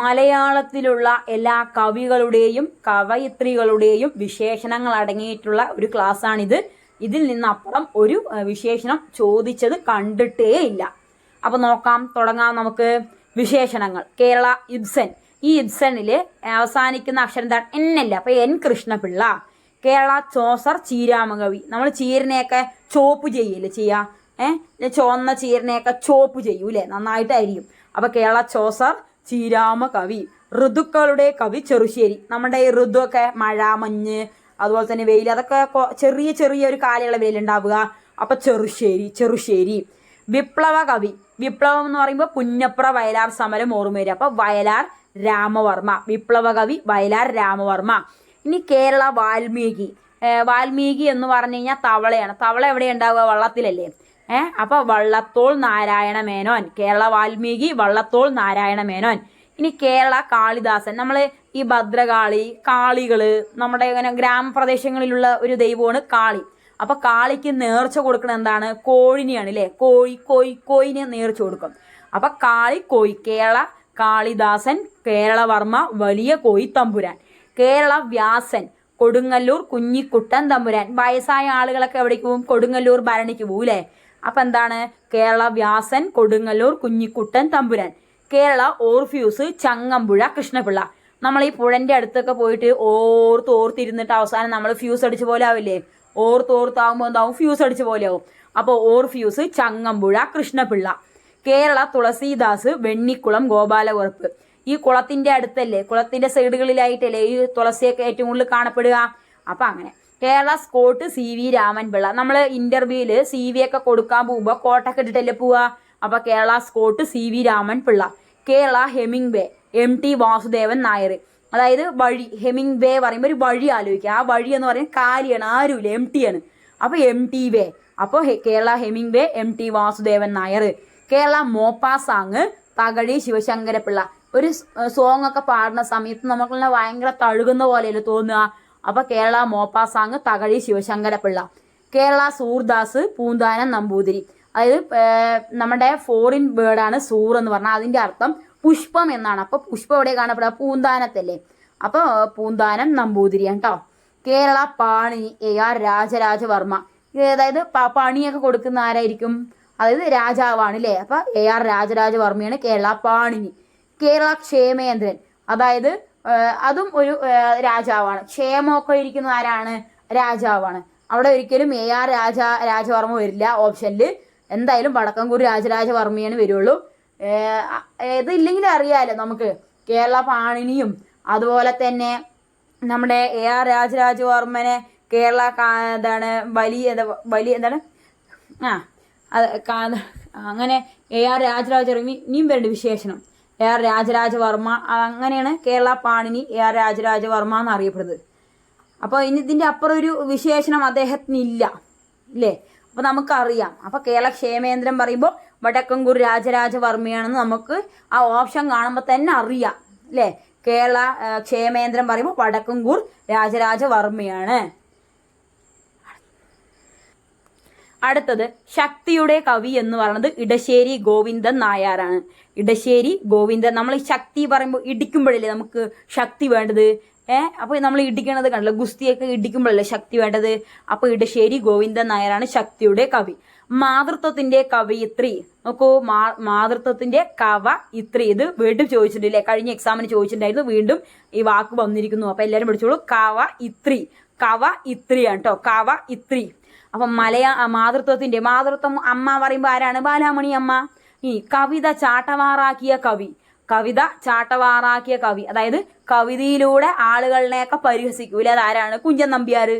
മലയാളത്തിലുള്ള എല്ലാ കവികളുടെയും കവയിത്രികളുടെയും വിശേഷണങ്ങൾ അടങ്ങിയിട്ടുള്ള ഒരു ക്ലാസ്സാണിത്. ഇതിൽ നിന്നപ്പുറം ഒരു വിശേഷണം ചോദിച്ചത് കണ്ടിട്ടേ ഇല്ല. അപ്പൊ നോക്കാം തുടങ്ങാം നമുക്ക്. വിശേഷണങ്ങൾ. കേരള ഇബ്സൻ. ഈ ഇബ്സണിൽ അവസാനിക്കുന്ന അക്ഷരം എന്താണ്? എന്നല്ല അപ്പൊ എൻ കൃഷ്ണപിള്ള. കേരള ചോസർ ചീരാമകവി. നമ്മൾ ചീരനെയൊക്കെ ചോപ്പ് ചെയ്യില്ലേ? ചെയ്യാ. ഏഹ് ചുവന്ന ചീരനെയൊക്കെ ചോപ്പ് ചെയ്യൂലേ നന്നായിട്ടായിരിക്കും അപ്പൊ കേരള ചോസർ ചീരാമ കവി ഋതുക്കളുടെ കവി ചെറുശ്ശേരി. നമ്മുടെ ഈ ഋതുവൊക്കെ മഴ മഞ്ഞ് അതുപോലെ തന്നെ വെയിൽ അതൊക്കെ ചെറിയ ചെറിയ ഒരു കാലയളവിൽ ഉണ്ടാവുക അപ്പൊ ചെറുശ്ശേരി ചെറുശ്ശേരി. വിപ്ലവ കവി. വിപ്ലവം എന്ന് പറയുമ്പോൾ പുന്നപ്ര വയലാർ സമരം ഓർമ്മ വരിക അപ്പൊ വയലാർ രാമവർമ്മ. വിപ്ലവ കവി വയലാർ രാമവർമ്മ. ഇനി കേരള വാൽമീകി. വാൽമീകി എന്ന് പറഞ്ഞു കഴിഞ്ഞാൽ തവളയാണ്. തവള എവിടെ ഉണ്ടാവുക വള്ളത്തിലല്ലേ. ഏഹ് അപ്പൊ വള്ളത്തോൾ നാരായണ മേനോൻ കേരള വാൽമീകി വള്ളത്തോൾ നാരായണ മേനോൻ ഇനി കേരള കാളിദാസൻ നമ്മൾ ഈ ഭദ്രകാളി കാളികൾ നമ്മുടെ ഇങ്ങനെ ഗ്രാമപ്രദേശങ്ങളിലുള്ള ഒരു ദൈവമാണ് കാളി. അപ്പൊ കാളിക്ക് നേർച്ച കൊടുക്കുന്നത് എന്താണ്? കോഴിനെയാണ് അല്ലേ കോഴി കോയി കോയിനെ നേർച്ച കൊടുക്കും. അപ്പൊ കാളി കോയി കേരള കാളിദാസൻ കേരളവർമ്മ വലിയ കോയി തമ്പുരാൻ. കേരള വ്യാസൻ കൊടുങ്ങല്ലൂർ കുഞ്ഞിക്കുട്ടൻ തമ്പുരാൻ. വയസ്സായ ആളുകളൊക്കെ എവിടേക്ക് പോകും കൊടുങ്ങല്ലൂർ ഭരണിക്ക് പോകും അല്ലേ അപ്പൊ എന്താണ്? കേരള വ്യാസൻ കൊടുങ്ങല്ലൂർ കുഞ്ഞിക്കുട്ടൻ തമ്പുരാൻ. കേരള ഓർഫ്യൂസ് ചങ്ങമ്പുഴ കൃഷ്ണപിള്ള. നമ്മൾ ഈ പുഴന്റെ അടുത്തൊക്കെ പോയിട്ട് ഓർത്ത് ഓർത്തിരുന്നിട്ട് അവസാനം നമ്മൾ ഫ്യൂസ് അടിച്ച പോലെ ആവില്ലേ? ഓർത്ത് ഓർത്താവുമ്പോൾ എന്താവും? ഫ്യൂസ് അടിച്ച പോലെ ആവും. അപ്പോൾ ഓർഫ്യൂസ് ചങ്ങമ്പുഴ കൃഷ്ണപിള്ള. കേരള തുളസീദാസ് വെണ്ണിക്കുളം ഗോപാലകുറപ്പ്. ഈ കുളത്തിന്റെ അടുത്തല്ലേ? കുളത്തിന്റെ സൈഡുകളിലായിട്ടല്ലേ ഈ തുളസിയൊക്കെ ഏറ്റവും കൂടുതൽ കാണപ്പെടുക? അപ്പൊ അങ്ങനെ. Kerala Scott C V Ramanpillai. നമ്മൾ ഇന്റർവ്യൂവിൽ സി വി ഒക്കെ കൊടുക്കാൻ പോകുമ്പോൾ കോട്ടൊക്കെ ഇട്ടിട്ടല്ലേ പോവുക അപ്പൊ Kerala Scott C V Ramanpillai Kerala Hemingway M T Vasudevan Nair. അതായത് വഴി ഹെമിംഗ് വേ പറയുമ്പോൾ ഒരു വഴി ആലോചിക്കുക. ആ വഴി എന്ന് പറയുന്നത് കാലിയാണ് ആരുമില്ല എം ടി ആണ്. അപ്പൊ എം ടി വേ. അപ്പോൾ Kerala Hemingway M T Vasudevan Nair. Kerala Maupassant Thakazhi Sivasankarapillai ഒരു സോങ് ഒക്കെ പാടുന്ന സമയത്ത് നമുക്കുള്ള ഭയങ്കര തഴുകുന്ന പോലെയല്ലേ തോന്നുക. അപ്പൊ കേരള മോപ്പാസാങ് തകഴി ശിവശങ്കരപിള്ള കേരള സൂർദാസ് പൂന്താനം നമ്പൂതിരി. അതായത് നമ്മുടെ ഫോറിൻ വേർഡാണ് സൂർ എന്ന് പറഞ്ഞാൽ അതിന്റെ അർത്ഥം പുഷ്പം എന്നാണ്. അപ്പൊ പുഷ്പം എവിടെ കാണപ്പെടുക? പൂന്താനത്തല്ലേ. അപ്പൊ പൂന്താനം നമ്പൂതിരിയാണ് കേട്ടോ കേരള പാണി എ ആർ രാജരാജവർമ്മ. അതായത് പണിയൊക്കെ കൊടുക്കുന്ന ആരായിരിക്കും? അതായത് രാജാവാണ് അല്ലേ അപ്പൊ എ ആർ രാജരാജവർമ്മയാണ് കേരള പാണിനി. കേരള ക്ഷേമേന്ദ്രൻ. അതായത് അതും ഒരു രാജാവാണ്. ക്ഷേമമൊക്കെ ഇരിക്കുന്ന ആരാണ്? രാജാവാണ്. അവിടെ ഒരിക്കലും എ ആർ രാജ രാജവർമ്മ വരില്ല. ഓപ്ഷനിൽ എന്തായാലും വടക്കംകൂർ രാജരാജവർമ്മയാണ് വരുള്ളൂ. ഏഹ്, അ- ഇത് ഇല്ലെങ്കിലും അറിയാലോ നമുക്ക്. കേരള പാണിനിയും അതുപോലെ തന്നെ നമ്മുടെ എ ആർ രാജരാജവർമ്മനെ കേരള എന്താണ് വലിയ വലിയ എന്താണ്? ആ അത് അങ്ങനെ എ ആർ രാജരാജവർമ്മ ഇനിയും വരുന്നുണ്ട് വിശേഷണം. എ ആർ രാജരാജവർമ്മ അങ്ങനെയാണ് കേരള പാണിനി എ ആർ രാജരാജവർമ്മ എന്നറിയപ്പെടുന്നത്. അപ്പോൾ ഇനി ഇതിന്റെ അപ്പുറം ഒരു വിശേഷണം അദ്ദേഹത്തിന് ഇല്ല? അപ്പോൾ നമുക്കറിയാം. അപ്പോൾ കേരള ക്ഷേമേന്ദ്രൻ പറയുമ്പോൾ വടക്കങ്കൂർ രാജരാജവർമ്മയാണെന്ന് നമുക്ക് ആ ഓപ്ഷൻ കാണുമ്പോൾ തന്നെ അറിയാം അല്ലേ കേരള ക്ഷേമേന്ദ്രം പറയുമ്പോൾ വടക്കങ്കൂർ രാജരാജവർമ്മയാണ്. അടുത്തത് ശക്തിയുടെ കവി എന്ന് പറയുന്നത് ഇടശ്ശേരി ഗോവിന്ദൻ നായരാണ്. ഇടശ്ശേരി ഗോവിന്ദൻ നമ്മൾ ശക്തി പറയുമ്പോൾ ഇടിക്കുമ്പോഴല്ലേ നമുക്ക് ശക്തി വേണ്ടത്? ഏഹ് അപ്പൊ നമ്മൾ ഇടിക്കണത് കണ്ടല്ലോ ഗുസ്തിയൊക്കെ ഇടിക്കുമ്പോഴല്ലേ ശക്തി വേണ്ടത്? അപ്പൊ ഇടശ്ശേരി ഗോവിന്ദൻ നായരാണ് ശക്തിയുടെ കവി. മാതൃത്വത്തിന്റെ കവയിത്രി നോക്കൂ മാ മാതൃത്വത്തിന്റെ കവ ഇത്രി. ഇത് വീണ്ടും ചോദിച്ചിട്ടില്ലേ? കഴിഞ്ഞ എക്സാമിന് ചോദിച്ചിട്ടുണ്ടായിരുന്നു വീണ്ടും ഈ വാക്ക് വന്നിരിക്കുന്നു. അപ്പൊ എല്ലാവരും പഠിച്ചോളൂ. കവ ഇത്രി. കവ ഇത്രിയാണ് കേട്ടോ കവ ഇത്രി. അപ്പൊ മലയാ മാതൃത്വത്തിന്റെ മാതൃത്വം അമ്മ പറയുമ്പോൾ ആരാണ്? ബാലാമണി അമ്മ. ഈ കവിത ചാട്ടവാറാക്കിയ കവി. കവിത ചാട്ടവാറാക്കിയ കവി. അതായത് കവിതയിലൂടെ ആളുകളിനെയൊക്കെ പരിഹസിക്കൂല. അതാരാണ് കുഞ്ചൻ നമ്പ്യാർ.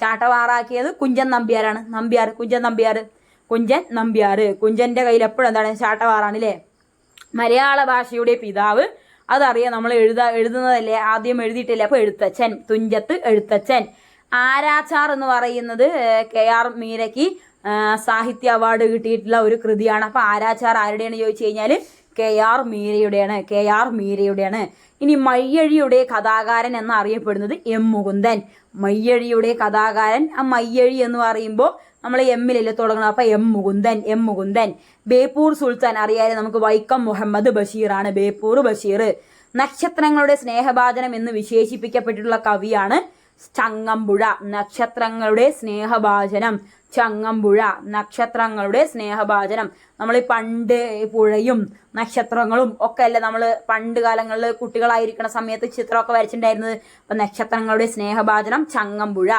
ചാട്ടവാറാക്കിയത് കുഞ്ചൻ നമ്പ്യാരാണ്. നമ്പ്യാർ കുഞ്ചൻ നമ്പ്യാർ. കുഞ്ചൻ നമ്പ്യാർ. കുഞ്ചന്റെ കയ്യിൽ എപ്പോഴും എന്താണ്? ചാട്ടവാറാണ് അല്ലേ മലയാള ഭാഷയുടെ പിതാവ്. അതറിയാം നമ്മൾ എഴുതാ എഴുതുന്നതല്ലേ? ആദ്യം എഴുതിയിട്ടില്ലേ? അപ്പോൾ എഴുത്തച്ഛൻ തുഞ്ചത്ത് എഴുത്തച്ഛൻ. ആരാച്ചാർ എന്ന് പറയുന്നത് കെ ആർ മീരയ്ക്ക് സാഹിത്യ അവാർഡ് കിട്ടിയിട്ടുള്ള ഒരു കൃതിയാണ്. അപ്പോൾ ആരാച്ചാർ ആരുടെയാണ് ചോദിച്ചു കഴിഞ്ഞാൽ കെ ആർ മീരയുടെയാണ് കെ ആർ മീരയുടെയാണ്. ഇനി മയ്യഴിയുടെ കഥാകാരൻ എന്നറിയപ്പെടുന്നത് എം മുകുന്ദൻ. മയ്യഴിയുടെ കഥാകാരൻ ആ മയ്യഴി എന്ന് പറയുമ്പോൾ നമ്മൾ എമ്മിലല്ലേ തുടങ്ങണം അപ്പൊ എം മുകുന്ദൻ എം മുകുന്ദൻ. ബേപ്പൂർ സുൽത്താൻ അറിയാലേ നമുക്ക് വൈക്കം മുഹമ്മദ് ബഷീറാണ് ബേപ്പൂർ ബഷീർ. നക്ഷത്രങ്ങളുടെ സ്നേഹപാചനം എന്ന് വിശേഷിപ്പിക്കപ്പെട്ടിട്ടുള്ള കവിയാണ് ചങ്ങമ്പുഴ നക്ഷത്രങ്ങളുടെ സ്നേഹഭാചനം ചങ്ങമ്പുഴ നക്ഷത്രങ്ങളുടെ സ്നേഹഭാചനം നമ്മൾ പണ്ട് പുഴയും നക്ഷത്രങ്ങളും ഒക്കെ അല്ലേ നമ്മൾ പണ്ട് കാലങ്ങളിൽ കുട്ടികളായിരിക്കുന്ന സമയത്ത് ചിത്രമൊക്കെ വരച്ചിട്ടുണ്ടായിരുന്നത്? അപ്പൊ നക്ഷത്രങ്ങളുടെ സ്നേഹഭാചനം ചങ്ങമ്പുഴ.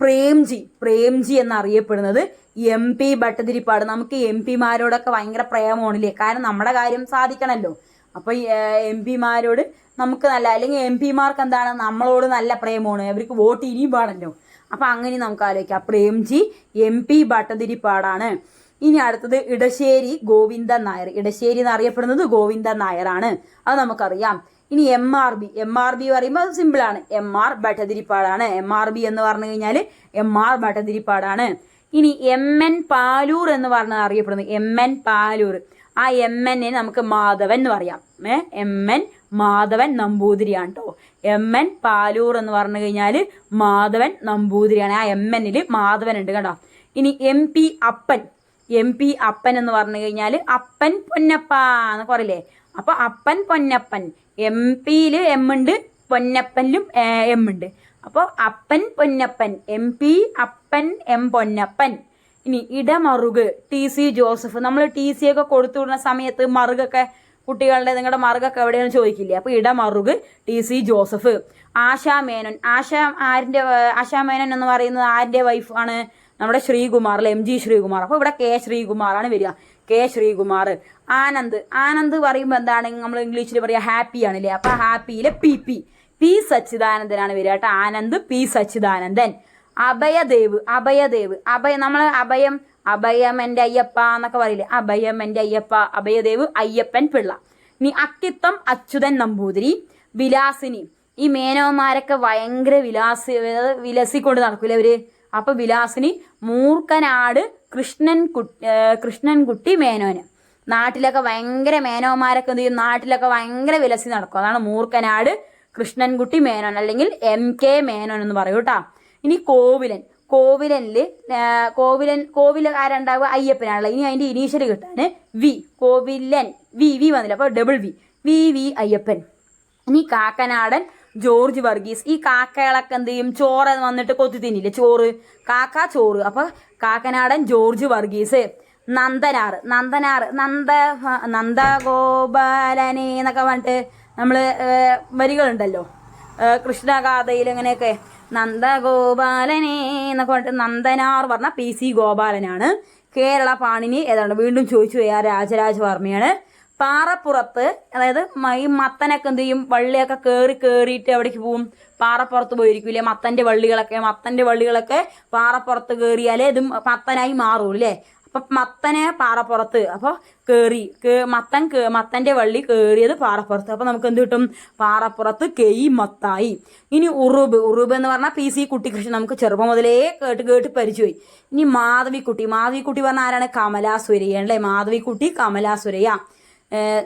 പ്രേംജി പ്രേംജി എന്നറിയപ്പെടുന്നത് എം പി ഭട്ടതിരിപ്പാട്. നമുക്ക് എം പിമാരോടൊക്കെ ഭയങ്കര പ്രേമമാണില്ലേ? കാരണം നമ്മുടെ കാര്യം സാധിക്കണമല്ലോ അപ്പൊ എം പിമാരോട് നമുക്ക് നല്ല അല്ലെങ്കിൽ എം പിമാർക്ക് എന്താണ് നമ്മളോട് നല്ല പ്രേമമാണ്. അവർക്ക് വോട്ട് ഇനിയും പാടല്ലോ അപ്പോൾ അങ്ങനെ നമുക്ക് ആലോചിക്കാം. പ്രേംജി എം പി ഭട്ടതിരിപ്പാടാണ്. ഇനി അടുത്തത് ഇടശ്ശേരി ഗോവിന്ദൻ നായർ. ഇടശ്ശേരി എന്ന് അറിയപ്പെടുന്നത് ഗോവിന്ദൻ നായരാണ്. അത് നമുക്കറിയാം. ഇനി M R B. M R B പറയുമ്പോൾ സിമ്പിളാണ് എം ആർ ഭട്ടതിരിപ്പാടാണ്. എം ആർ ബി എന്ന് പറഞ്ഞു കഴിഞ്ഞാൽ എം ആർ ഭട്ടതിരിപ്പാടാണ്. ഇനി എം എൻ പാലൂർ എന്ന് പറഞ്ഞത് അറിയപ്പെടുന്നത്. M N Paloor. ആ എം എന്നെ നമുക്ക് മാധവൻ എന്ന് പറയാം. ഏ? എം എൻ മാധവൻ നമ്പൂതിരിയാണ് കേട്ടോ എം എൻ പാലൂർ എന്ന് പറഞ്ഞു കഴിഞ്ഞാൽ മാധവൻ നമ്പൂതിരിയാണ്. ആ എം എന്നിൽ മാധവൻ ഉണ്ട് കേട്ടോ ഇനി M P Appan. M P Appan എന്ന് പറഞ്ഞു കഴിഞ്ഞാൽ അപ്പൻ പൊന്നപ്പ എന്ന് പറയില്ലേ? അപ്പൊ അപ്പൻ പൊന്നപ്പൻ. എം പിയിൽ എം ഉണ്ട് പൊന്നപ്പനിലും എം ഉണ്ട്. അപ്പോൾ Appan Ponnappan M P Appan M Ponnappan. ഇനി ഇടമറുക് ടി സി ജോസഫ്. നമ്മൾ ടി സി ഒക്കെ കൊടുത്തു വിടുന്ന സമയത്ത് മറുകൊക്കെ കുട്ടികളുടെ നിങ്ങളുടെ മറുകൊക്കെ എവിടെയാണ് ചോദിക്കില്ലേ? അപ്പൊ Idamaruku T C Joseph. Asha Menon. Asha ആരിന്റെ ആശാ മേനോൻ എന്ന് പറയുന്നത് ആരിന്റെ വൈഫാണ് നമ്മുടെ ശ്രീകുമാർ അല്ലെ? M G Sreekumar. അപ്പൊ ഇവിടെ കെ ശ്രീകുമാറാണ് വരിക. കെ ശ്രീകുമാർ. ആനന്ദ്. ആനന്ദ് പറയുമ്പോൾ എന്താണ്? നമ്മൾ ഇംഗ്ലീഷിൽ പറയുക ഹാപ്പി ആണല്ലേ അപ്പൊ ഹാപ്പിയിലെ പി പി. പി സച്ചിദാനന്ദനാണ് വരിക കേട്ടോ. ആനന്ദ് പി സച്ചിദാനന്ദൻ. അഭയദേവ് അഭയദേവ് അഭയ നമ്മൾ അഭയം അഭയം എന്റെ അയ്യപ്പ എന്നൊക്കെ പറയില്ലേ? അഭയം എന്റെ അയ്യപ്പ അഭയദേവ് അയ്യപ്പൻ പിള്ള. ഇനി അക്കിത്തം അച്യുതൻ നമ്പൂതിരി വിലാസിനി. ഈ മേനോന്മാരൊക്കെ ഭയങ്കര വിലാസി വിലസിക്കൊണ്ട് നടക്കൂലേ അവർ അപ്പൊ വിലാസിനി മൂർക്കനാട് കൃഷ്ണൻ കൃഷ്ണൻകുട്ടി മേനോന്. നാട്ടിലൊക്കെ ഭയങ്കര മേനോന്മാരൊക്കെ എന്ത് ചെയ്യും? നാട്ടിലൊക്കെ ഭയങ്കര വിലസി നടക്കും. അതാണ് മൂർക്കനാട് കൃഷ്ണൻകുട്ടി മേനോൻ അല്ലെങ്കിൽ എം കെ മേനോൻ എന്ന് പറയൂ കേട്ടാ. ഇനി കോവിലൻ. കോവിലനിൽ കോവിലൻ കോവില ആരുണ്ടാവുക? അയ്യപ്പനാണല്ലോ ഇനി അതിന്റെ ഇനീഷ്യൽ കിട്ടാൻ വി. കോവിലൻ. വി വി വന്നില്ല. അപ്പോൾ double V V V Ayyappan. ഇനി കാക്കനാടൻ ജോർജ് വർഗീസ്. ഈ കാക്കകളൊക്കെ എന്ത് ചെയ്യും? ചോറ് വന്നിട്ട് കൊത്തി തിന്നില്ലേ? ചോറ്. കാക്ക ചോറ്. അപ്പൊ കാക്കനാടൻ ജോർജ് വർഗീസ്. നന്ദനാർ നന്ദനാർ നന്ദ നന്ദഗോപാലനെ എന്നൊക്കെ പറഞ്ഞിട്ട് നമ്മൾ വരികളുണ്ടല്ലോ. കൃഷ്ണഗാഥയിൽ ഇങ്ങനെയൊക്കെ. നന്ദഗോപാലനെ എന്നൊക്കെ പറഞ്ഞിട്ട് നന്ദനാർ പറഞ്ഞ പി സി ഗോപാലനാണ്. കേരള പാണിനി ഏതാണ്ട് വീണ്ടും ചോദിച്ചു പോയ രാജരാജവർമ്മയാണ്? പാറപ്പുറത്ത് അതായത് ഈ മത്തനൊക്കെ എന്ത് ചെയ്യും? വള്ളിയൊക്കെ കയറി കയറിയിട്ട് എവിടേക്ക് പോവും? പാറപ്പുറത്ത് പോയിരിക്കില്ലേ? മത്തന്റെ വള്ളികളൊക്കെ മത്തന്റെ വള്ളികളൊക്കെ പാറപ്പുറത്ത് കയറിയാലേ ഇത് മത്തനായി മാറും അല്ലേ അപ്പൊ മത്തന് പാറപ്പുറത്ത് അപ്പോൾ കേറി മത്തൻ മത്തന്റെ വള്ളി കേറിയത് പാറപ്പുറത്ത്. അപ്പൊ നമുക്ക് എന്ത് കിട്ടും? പാറപ്പുറത്ത് കെയ് മത്തായി. ഇനി ഉറുബ് ഉറുബ് എന്ന് പറഞ്ഞാൽ പി സി കുട്ടിക്കൃഷ്ണൻ നമുക്ക് ചെറുപ്പം മുതലേ കേട്ട് കേട്ട് പരിചയമായി. ഇനി മാധവിക്കുട്ടി മാധവിക്കുട്ടി പറഞ്ഞ ആരാണ്? കമലാസുരയ്യ അല്ലേ? മാധവിക്കുട്ടി കമലാ സുരയ്യ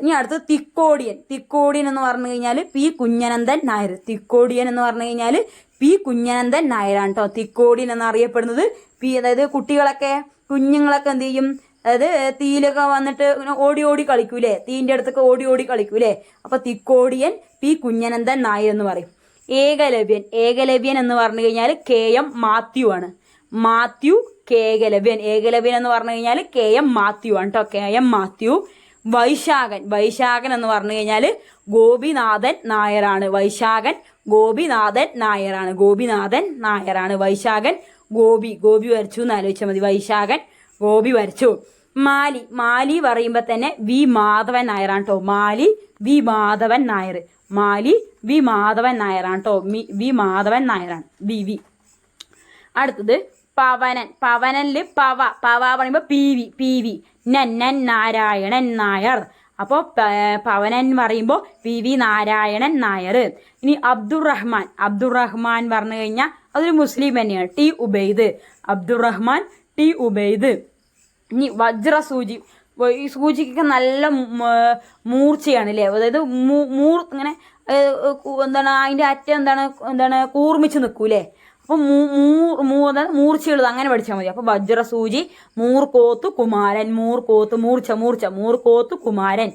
ഇനി അടുത്ത് തിക്കോടിയൻ. തിക്കോടിയൻ എന്ന് പറഞ്ഞു കഴിഞ്ഞാൽ പി കുഞ്ഞനന്ദൻ നായർ. തിക്കോടിയൻ എന്ന് പറഞ്ഞു കഴിഞ്ഞാൽ പി കുഞ്ഞനന്ദൻ നായരാണ് കേട്ടോ തിക്കോടിയൻ എന്നറിയപ്പെടുന്നത് പി അതായത് കുട്ടികളൊക്കെ കുഞ്ഞുങ്ങളൊക്കെ എന്ത് ചെയ്യും? അതായത് തീയിലൊക്കെ വന്നിട്ട് ഇങ്ങനെ ഓടി ഓടി കളിക്കൂലേ? തീന്റെ അടുത്തൊക്കെ ഓടി ഓടി കളിക്കൂലേ? അപ്പൊ തിക്കോടിയൻ പി കുഞ്ഞനന്ദൻ നായർ എന്ന് പറയും. ഏകലവ്യൻ ഏകലവ്യൻ എന്ന് പറഞ്ഞു കഴിഞ്ഞാൽ കെ എം മാത്യു ആണ്. മാത്യു കേകലവ്യൻ. ഏകലവ്യൻ എന്ന് പറഞ്ഞു കഴിഞ്ഞാൽ കെ എം മാത്യു ആണ് കേട്ടോ കെ എം മാത്യു. വൈശാഖൻ. വൈശാഖൻ എന്ന് പറഞ്ഞു കഴിഞ്ഞാൽ ഗോപിനാഥൻ നായരാണ് വൈശാഖൻ ഗോപിനാഥൻ നായരാണ് ഗോപിനാഥൻ നായരാണ് വൈശാഖൻ ഗോപി ഗോപി വരച്ചു എന്ന് ആലോചിച്ചാൽ മതി. വൈശാഖൻ ഗോപി വരച്ചു. മാലി മാലി പറയുമ്പോൾ തന്നെ വി മാധവൻ നായറാണ് കേട്ടോ മാലി വി മാധവൻ നായർ. മാലി വി മാധവൻ നായറാണ് കേട്ടോ വി മാധവൻ നായറാണ് വി വി. അടുത്തത് പവനൻ. പവനനിൽ പവ പവ പറയുമ്പോൾ P V P V. Nannan Narayanan Nair. അപ്പോൾ പവനൻ പറയുമ്പോൾ പി വി നാരായണൻ നായർ. ഇനി അബ്ദുറഹ്മാൻ. അബ്ദുറഹ്മാൻ പറഞ്ഞു കഴിഞ്ഞാൽ അതൊരു മുസ്ലിം തന്നെയാണ്. T Ubaid Abdurahman T Ubaid. ഇനി വജ്ര സൂചി ഈ സൂചിക്കൊക്കെ നല്ല മൂർച്ചയാണ് അല്ലേ അതായത് മൂർ ഇങ്ങനെ എന്താണ് അതിന്റെ അറ്റം എന്താണ് എന്താണ് കൂർമിച്ച് നിൽക്കൂലേ അപ്പോൾ മൂ അതായത് മൂർച്ചയുള്ളത് അങ്ങനെ പഠിച്ചാൽ മതി. അപ്പൊ വജ്രസൂചി മൂർക്കോത്ത് കുമാരൻ മൂർ മൂർക്കോത്ത് മൂർച്ച മൂർച്ച മൂർ മൂർക്കോത്ത് കുമാരൻ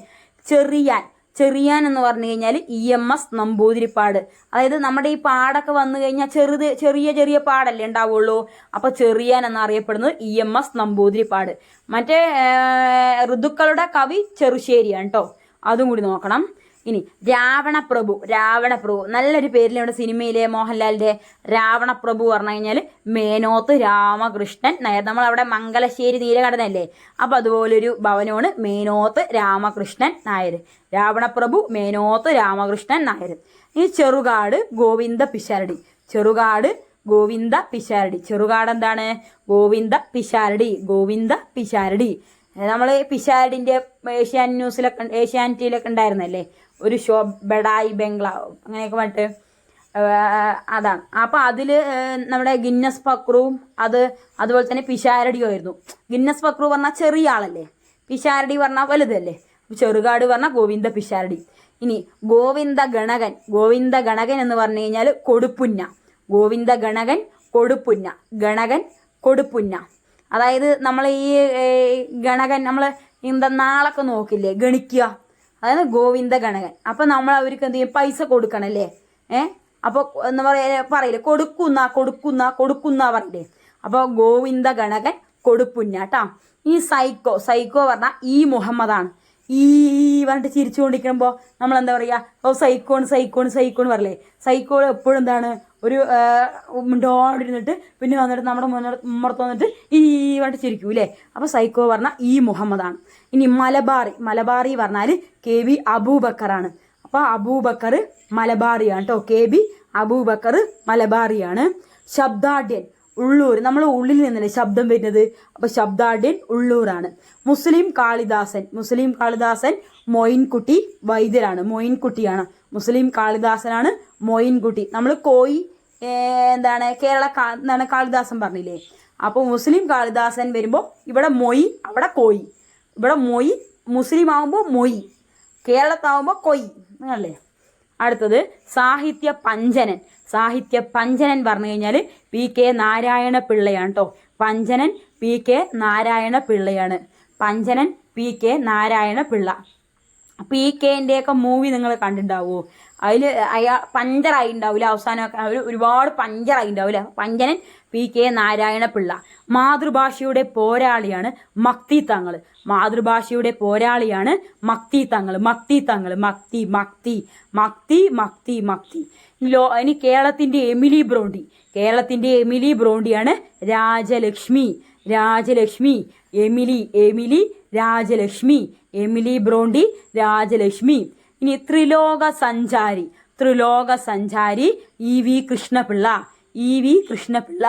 ചെറിയാൻ. ചെറിയാൻ എന്ന് പറഞ്ഞു കഴിഞ്ഞാൽ ഇ എം എസ് നമ്പൂതിരിപ്പാട്. അതായത് നമ്മുടെ ഈ പാടൊക്കെ വന്നു കഴിഞ്ഞാൽ ചെറുത് ചെറിയ ചെറിയ പാടല്ലേ ഉണ്ടാവുള്ളൂ. അപ്പോൾ ചെറിയാൻ എന്നറിയപ്പെടുന്നത് ഇ എം എസ് നമ്പൂതിരിപ്പാട്. മറ്റേ ഋതുക്കളുടെ കവി ചെറുശ്ശേരിയാണ് കേട്ടോ അതും കൂടി നോക്കണം. ഇനി രാവണപ്രഭു രാവണപ്രഭു. നല്ലൊരു പേരിൽ ഇവിടെ സിനിമയിലെ മോഹൻലാലിന്റെ രാവണപ്രഭു പറഞ്ഞു കഴിഞ്ഞാൽ മേനോത്ത് രാമകൃഷ്ണൻ നായർ. നമ്മൾ അവിടെ മംഗലശ്ശേരി നീലകടനല്ലേ അപ്പൊ അതുപോലൊരു ഭവനമാണ് മേനോത്ത് രാമകൃഷ്ണൻ നായർ. രാവണപ്രഭു മേനോത്ത് രാമകൃഷ്ണൻ നായർ. ഈ ചെറുകാട് ഗോവിന്ദ പിഷാരടി. ചെറുകാട് ഗോവിന്ദ പിഷാരടി. ചെറുകാട് എന്താണ്? ഗോവിന്ദ പിഷാരടി. ഗോവിന്ദ പിഷാരടി. നമ്മൾ പിഷാരടിന്റെ ഏഷ്യാൻ ന്യൂസിലൊക്കെ ഏഷ്യാനിറ്റിയിലൊക്കെ ഉണ്ടായിരുന്നല്ലേ? ഒരു ഷോ ബഡായി ബംഗ്ലാവ് അങ്ങനെയൊക്കെ പറഞ്ഞിട്ട് അതാണ്. അപ്പോൾ അതിൽ നമ്മുടെ ഗിന്നസ് പക്രുവും അത് അതുപോലെ തന്നെ പിഷാരടിയും ആയിരുന്നു. ഗിന്നസ് പക്രു പറഞ്ഞാൽ ചെറിയ ആളല്ലേ? പിഷാരടി പറഞ്ഞാൽ വലുതല്ലേ? ചെറുകാട് പറഞ്ഞാൽ ഗോവിന്ദ പിഷാരടി. ഇനി ഗോവിന്ദ ഗണകൻ ഗോവിന്ദ ഗണകൻ എന്ന് പറഞ്ഞു കഴിഞ്ഞാൽ കൊടുപ്പുന്ന. ഗോവിന്ദ ഗണകൻ കൊടുപ്പുന്ന. ഗണകൻ കൊടുപ്പുന്ന. അതായത് നമ്മൾ ഈ ഗണകൻ നമ്മൾ എന്താ നാളൊക്കെ നോക്കില്ലേ? ഗണിക്കുക. അതായത് ഗോവിന്ദ ഗണകൻ അപ്പൊ നമ്മൾ അവർക്ക് എന്ത് ചെയ്യും? പൈസ കൊടുക്കണല്ലേ? ഏ? അപ്പൊ എന്താ പറയുക പറയില്ലേ? കൊടുക്കുന്ന കൊടുക്കുന്ന കൊടുക്കുന്ന പറയില്ലേ അപ്പൊ ഗോവിന്ദ ഗണകൻ കൊടുപ്പുന്ന കേട്ടാ ഈ സൈക്കോ സൈക്കോ പറഞ്ഞാൽ ഈ മുഹമ്മദാണ്. ഈ പറഞ്ഞിട്ട് ചിരിച്ചുകൊണ്ടിരിക്കുമ്പോൾ നമ്മൾ എന്താ പറയുക ഓ സൈക്കോൺ സൈക്കോൺ സൈക്കോൺ പറയില്ലേ സൈക്കോ എപ്പോഴും എന്താണ്? ഒരു മിണ്ടോണ്ടിരുന്നിട്ട് പിന്നെ വന്നിട്ട് നമ്മുടെ മുന്നോട്ട് മുമ്പത്ത് വന്നിട്ട് ഈ പറഞ്ഞിട്ട് ചിരിക്കൂ അല്ലേ അപ്പോൾ സൈക്കോ പറഞ്ഞാൽ ഈ മുഹമ്മദാണ്. ഇനി മലബാറി മലബാറി പറഞ്ഞാൽ കെ വി അബൂബക്കറാണ്. അപ്പോൾ അബൂബക്കർ മലബാറിയാണ് കേട്ടോ കെ ബി അബൂബക്കർ മലബാറിയാണ്. ശബ്ദാഢ്യൻ. ഉള്ളൂർ നമ്മളെ ഉള്ളിൽ നിന്നല്ലേ ശബ്ദം വരുന്നത്? അപ്പോൾ ശബ്ദാഢ്യൻ ഉള്ളൂരാണ്. മുസ്ലിം കാളിദാസൻ മുസ്ലിം കാളിദാസൻ മൊയിൻകുട്ടി വൈദ്യരാണ് മൊയിൻകുട്ടിയാണ്. മുസ്ലിം കാളിദാസനാണ് മൊയിൻകുട്ടി. നമ്മൾ കോയി എന്താണ് കേരള എന്താണ് കാളിദാസൻ പറഞ്ഞില്ലേ? അപ്പോൾ മുസ്ലിം കാളിദാസൻ വരുമ്പോൾ ഇവിടെ മൊയ് അവിടെ കോയി. ഇവിടെ മൊയ് മുസ്ലിം ആകുമ്പോൾ മൊയ്. കേരളത്താവുമ്പോൾ കൊയ്. അല്ലേ അടുത്തത് സാഹിത്യ പഞ്ചനൻ. സാഹിത്യ പഞ്ചനൻ പറഞ്ഞു കഴിഞ്ഞാൽ പി കെ നാരായണ പിള്ളയാണ് കേട്ടോ Panchanan P K Narayana പിള്ളയാണ് Panchanan P K Narayana Pillai P കെന്റെ ഒക്കെ മൂവി നിങ്ങൾ കണ്ടിട്ടുണ്ടാവുമോ അതിൽ അയാൾ പഞ്ചറായി ഉണ്ടാവില്ല അവസാനമൊക്കെ അവർ ഒരുപാട് പഞ്ചറായി ഉണ്ടാവില്ല പഞ്ചനൻ പി കെ നാരായണ പിള്ള മാതൃഭാഷയുടെ പോരാളിയാണ് മക്തി തങ്ങൾ മാതൃഭാഷയുടെ പോരാളിയാണ് മക്തി തങ്ങൾ മക്തി തങ്ങൾ മക്തി മക്തി മക്തി മക്തി മക്തി. ലോ ഇനി കേരളത്തിന്റെ എമിലി ബ്രോണ്ടി. കേരളത്തിന്റെ Emily ബ്രോണ്ടിയാണ് Rajalakshmi. Rajalakshmi Emily Emily Rajalakshmi Emily Bronte Rajalakshmi. ഇനി ത്രിലോക സഞ്ചാരി ത്രിലോക സഞ്ചാരി E V Krishnapillai E V Krishnapillai.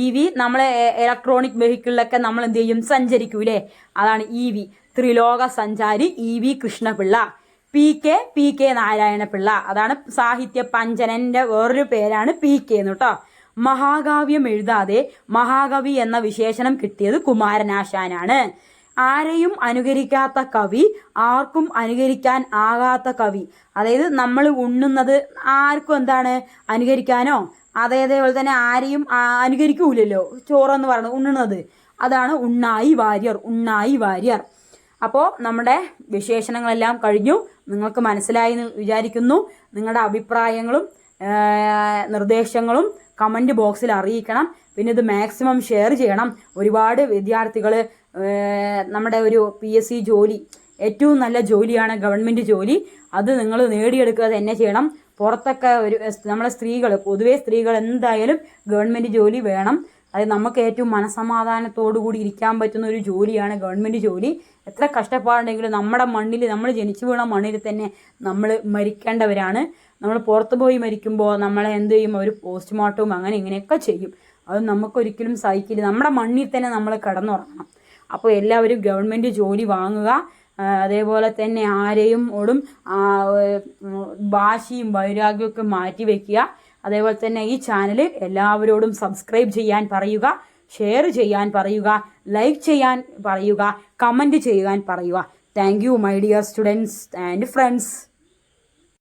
E V നമ്മളെ ഇലക്ട്രോണിക് വെഹിക്കിളിലൊക്കെ നമ്മൾ എന്ത് ചെയ്യും? സഞ്ചരിക്കൂലേ? അതാണ് ഇ വി. ത്രിലോക സഞ്ചാരി E V Krishnapillai. P K P K Narayanapillai. അതാണ് സാഹിത്യ പഞ്ചനന്റെ വേറൊരു പേരാണ് പി കെ എന്ന് കേട്ടോ. മഹാകാവ്യം എഴുതാതെ മഹാകവി എന്ന വിശേഷണം കിട്ടിയത് കുമാരനാശാനാണ്. ആരെയും അനുകരിക്കാത്ത കവി ആർക്കും അനുകരിക്കാൻ ആകാത്ത കവി. അതായത് നമ്മൾ ഉണ്ണുന്നത് ആർക്കും എന്താണ്? അനുകരിക്കാനോ? അതേപോലെ തന്നെ ആരെയും അനുകരിക്കൂലല്ലോ? ചോറെന്ന് പറയുന്നത് ഉണ്ണുന്നത്. അതാണ് ഉണ്ണായി വാര്യർ ഉണ്ണായി വാര്യർ. അപ്പോൾ നമ്മുടെ വിശേഷണങ്ങളെല്ലാം കഴിഞ്ഞു. നിങ്ങൾക്ക് മനസ്സിലായി എന്ന് വിചാരിക്കുന്നു. നിങ്ങളുടെ അഭിപ്രായങ്ങളും നിർദ്ദേശങ്ങളും കമന്റ് ബോക്സിൽ അറിയിക്കണം. പിന്നെ ഇത് മാക്സിമം ഷെയർ ചെയ്യണം. ഒരുപാട് വിദ്യാർത്ഥികൾ നമ്മുടെ ഒരു പി എസ് സി ജോലി ഏറ്റവും നല്ല ജോലിയാണ് ഗവൺമെന്റ് ജോലി. അത് നിങ്ങൾ നേടിയെടുക്കുക തന്നെ ചെയ്യണം. പുറത്തൊക്കെ ഒരു നമ്മളെ സ്ത്രീകൾ പൊതുവേ സ്ത്രീകൾ എന്തായാലും ഗവൺമെന്റ് ജോലി വേണം. അത് നമുക്ക് ഏറ്റവും മനസമാധാനത്തോടു കൂടി ഇരിക്കാൻ പറ്റുന്ന ഒരു ജോലിയാണ് ഗവൺമെന്റ് ജോലി. എത്ര കഷ്ടപ്പാടുണ്ടെങ്കിലും നമ്മുടെ മണ്ണിൽ നമ്മൾ ജനിച്ചു വീണ മണ്ണിൽ തന്നെ നമ്മൾ മരിക്കേണ്ടവരാണ്. നമ്മൾ പുറത്തു പോയി മരിക്കുമ്പോൾ നമ്മളെ എന്ത് ചെയ്യും? ഒരു പോസ്റ്റ്മോർട്ടവും അങ്ങനെ ഇങ്ങനെയൊക്കെ ചെയ്യും. അത് നമുക്കൊരിക്കലും സഹിക്കില്ല. നമ്മുടെ മണ്ണിൽ തന്നെ നമ്മൾ കിടന്നുറങ്ങണം. അപ്പോൾ എല്ലാവരും ഗവൺമെന്റ് ജോലി വാങ്ങുക. അതേപോലെ തന്നെ ആരെയും ഓടും വാശിയും വൈരാഗ്യമൊക്കെ മാറ്റി വയ്ക്കുക അതേപോലെ തന്നെ ഈ ചാനൽ എല്ലാവരോടും സബ്സ്ക്രൈബ് ചെയ്യാൻ പറയുക. ഷെയർ ചെയ്യാൻ പറയുക. ലൈക്ക് ചെയ്യാൻ പറയുക. കമന്റ് ചെയ്യാൻ പറയുക. Thank you my dear students and friends